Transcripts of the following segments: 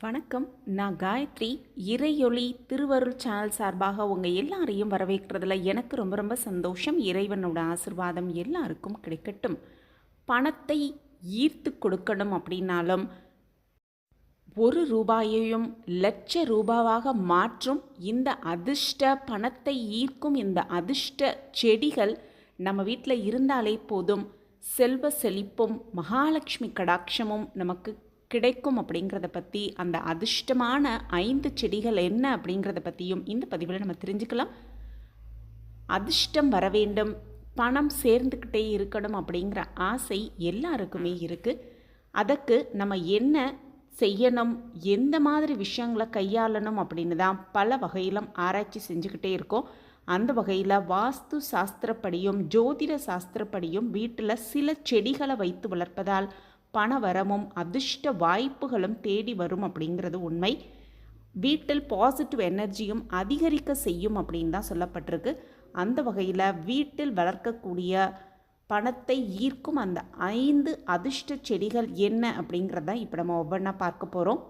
வணக்கம். நான் காயத்ரி. இறையொளி திருவருள் சேனல் சார்பாக உங்கள் எல்லாரையும் வரவேற்கிறதுல எனக்கு ரொம்ப ரொம்ப சந்தோஷம். இறைவனோட ஆசிர்வாதம் எல்லாருக்கும் கிடைக்கட்டும். பணத்தை ஈர்த்து கொடுக்கணும் அப்படின்னாலும் ஒரு ரூபாயையும் லட்ச ரூபாவாக மாற்றும் இந்த அதிர்ஷ்ட பணத்தை ஈர்க்கும் இந்த அதிர்ஷ்ட செடிகள் நம்ம வீட்டில் இருந்தாலே போதும். செல்வ செழிப்பும் மகாலட்சுமி கடாட்சமும் நமக்கு கிடைக்கும் அப்படிங்கிறத பற்றி அந்த அதிர்ஷ்டமான ஐந்து செடிகள் என்ன அப்படிங்கிறத பற்றியும் இந்த பதிவில் நம்ம தெரிஞ்சுக்கலாம். அதிர்ஷ்டம் வர வேண்டும் பணம் சேர்ந்துக்கிட்டே இருக்கணும் அப்படிங்கிற ஆசை எல்லாருக்குமே இருக்குது அதற்கு நம்ம என்ன செய்யணும் எந்த மாதிரி விஷயங்களை கையாளணும் அப்படின்னு தான் பல வகையிலும் ஆராய்ச்சி செஞ்சுக்கிட்டே இருக்கோம். அந்த வகையில் வாஸ்து சாஸ்திரப்படியும் ஜோதிட சாஸ்திரப்படியும் வீட்டில் சில செடிகளை வைத்து வளர்ப்பதால் பணவரமும் அதிர்ஷ்ட வாய்ப்புகளும் தேடி வரும் அப்படிங்கிறது உண்மை. வீட்டில் பாசிட்டிவ் எனர்ஜியும் அதிகரிக்க செய்யும் அப்படின்னு தான் சொல்லப்பட்டிருக்கு. அந்த வகையில் வீட்டில் வளர்க்கக்கூடிய பணத்தை ஈர்க்கும் அந்த ஐந்து அதிர்ஷ்ட செடிகள் என்ன அப்படிங்கிறத இப்போ நம்ம ஒவ்வொன்றா பார்க்க போகிறோம்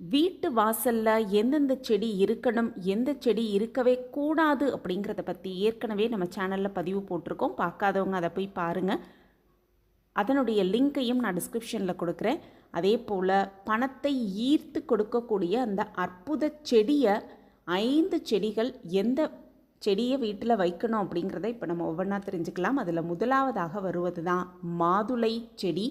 வீட்டு வாசலில் எந்தெந்த செடி இருக்கணும் எந்த செடி இருக்கவே கூடாது அப்படிங்கிறத பற்றி ஏற்கனவே நம்ம சேனலில் பதிவு போட்டிருக்கோம். பார்க்காதவங்க அதை போய் பாருங்கள் அதனுடைய லிங்க்கையும் நான் டிஸ்கிரிப்ஷனில் கொடுக்குறேன். அதே போல் பணத்தை ஈர்த்து கொடுக்கக்கூடிய அந்த அற்புத செடியை ஐந்து செடிகள் எந்த செடியை வீட்டில் வைக்கணும் அப்படிங்கிறத இப்போ நம்ம ஒவ்வொன்றா தெரிஞ்சுக்கலாம். அதில் முதலாவதாக வருவது தான் மாதுளை செடி.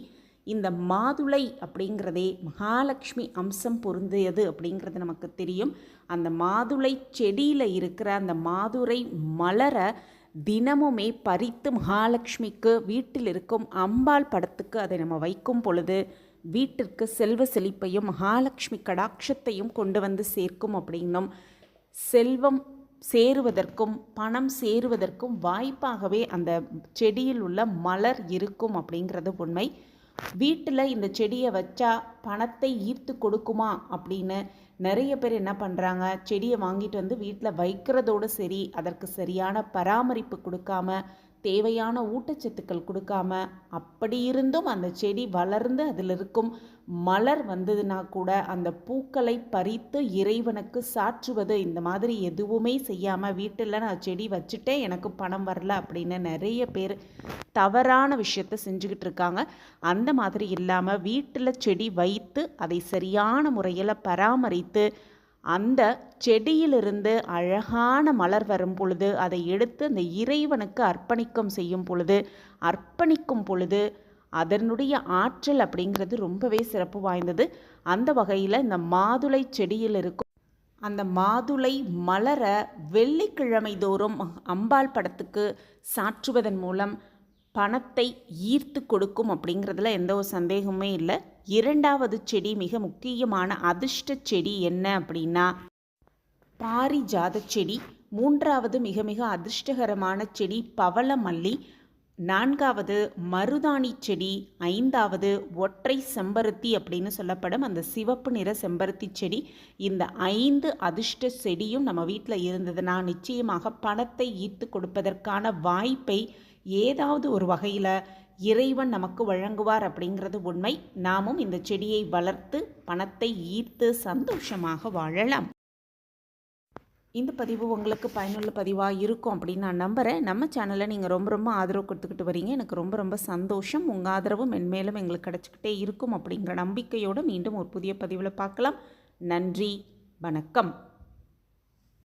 இந்த மாதுளை அப்படிங்கிறதே மகாலட்சுமி அம்சம் பொருந்தியது அப்படிங்கிறது நமக்கு தெரியும். அந்த மாதுளை செடியில் இருக்கிற அந்த மாதுரை மலரை தினமுமே பறித்து மகாலட்சுமிக்கு வீட்டில் இருக்கும் அம்பாள் படத்துக்கு அதை நம்ம வைக்கும் பொழுது வீட்டிற்கு செல்வ செழிப்பையும் மகாலட்சுமி கடாட்சத்தையும் கொண்டு வந்து சேர்க்கும் அப்படின்னும் செல்வம் சேருவதற்கும் பணம் சேருவதற்கும் வாய்ப்பாகவே அந்த செடியில் உள்ள மலர் இருக்கும் அப்படிங்கிறது உண்மை. வீட்டில் இந்த செடியை வச்சா பணத்தை ஈர்த்து கொடுக்குமா அப்படின்னு நிறைய பேர் என்ன பண்ணுறாங்க செடியை வாங்கிட்டு வந்து வீட்டில் வைக்கிறதோடு சரி அதற்கு சரியான பராமரிப்பு கொடுக்காம தேவையான ஊட்டச்சத்துக்கள் கொடுக்காம அப்படி இருந்தும் அந்த செடி வளர்ந்து அதில் இருக்கும் மலர் வந்ததுன்னா கூட அந்த பூக்களை பறித்து இறைவனுக்கு சாற்றுவது இந்த மாதிரி எதுவுமே செய்யாமல் வீட்டில் நான் செடி வச்சுட்டே எனக்கு பணம் வரல அப்படின்னு நிறைய பேர் தவறான விஷயத்த செஞ்சுக்கிட்டு இருக்காங்க. அந்த மாதிரி இல்லாமல் வீட்டில் செடி வைத்து அதை சரியான முறையில் பராமரித்து அந்த செடியிலிருந்து அழகான மலர் வரும் பொழுது அதை எடுத்து அந்த இறைவனுக்கு அர்ப்பணிக்கம் செய்யும் பொழுது அர்ப்பணிக்கும் பொழுது அதனுடைய ஆற்றல் அப்படிங்கிறது ரொம்பவே சிறப்பு வாய்ந்தது. அந்த வகையில் இந்த மாதுளை செடியில் இருக்கும் அந்த மாதுளை மலரை வெள்ளிக்கிழமை தோறும் அம்பாள் படத்துக்கு சாற்றுவதன் மூலம் பணத்தை ஈர்த்து கொடுக்கும் அப்படிங்கிறதுல எந்த ஒரு சந்தேகமே இல்லை. இரண்டாவது செடி மிக முக்கியமான அதிர்ஷ்ட செடி என்ன அப்படின்னா பாரிஜாத செடி. மூன்றாவது மிக மிக அதிர்ஷ்டகரமான செடி பவளமல்லி. நான்காவது மருதாணி செடி. ஐந்தாவது ஒற்றை செம்பருத்தி அப்படின்னு சொல்லப்படும் அந்த சிவப்பு நிற செம்பருத்தி செடி. இந்த ஐந்து அதிர்ஷ்ட செடியும் நம்ம வீட்டில் இருந்ததுன்னா நிச்சயமாக பணத்தை ஈர்த்து கொடுப்பதற்கான வாய்ப்பை ஏதாவது ஒரு வகையில் இறைவன் நமக்கு வழங்குவார் அப்படிங்கிறது உண்மை. நாமும் இந்த செடியை வளர்த்து பணத்தை ஈர்த்து சந்தோஷமாக வாழலாம். இந்த பதிவு உங்களுக்கு பயனுள்ள பதிவாக இருக்கும் அப்படின்னு நான் நம்புகிறேன் நம்ம சேனலை நீங்கள் ரொம்ப ரொம்ப ஆதரவு கொடுத்துக்கிட்டு வரீங்க. எனக்கு ரொம்ப ரொம்ப சந்தோஷம். உங்கள் ஆதரவு மென்மேலும் எங்களுக்கு கிடச்சிக்கிட்டே இருக்கும் அப்படிங்கிற நம்பிக்கையோடு மீண்டும் ஒரு புதிய பதிவில் பார்க்கலாம். நன்றி. வணக்கம்.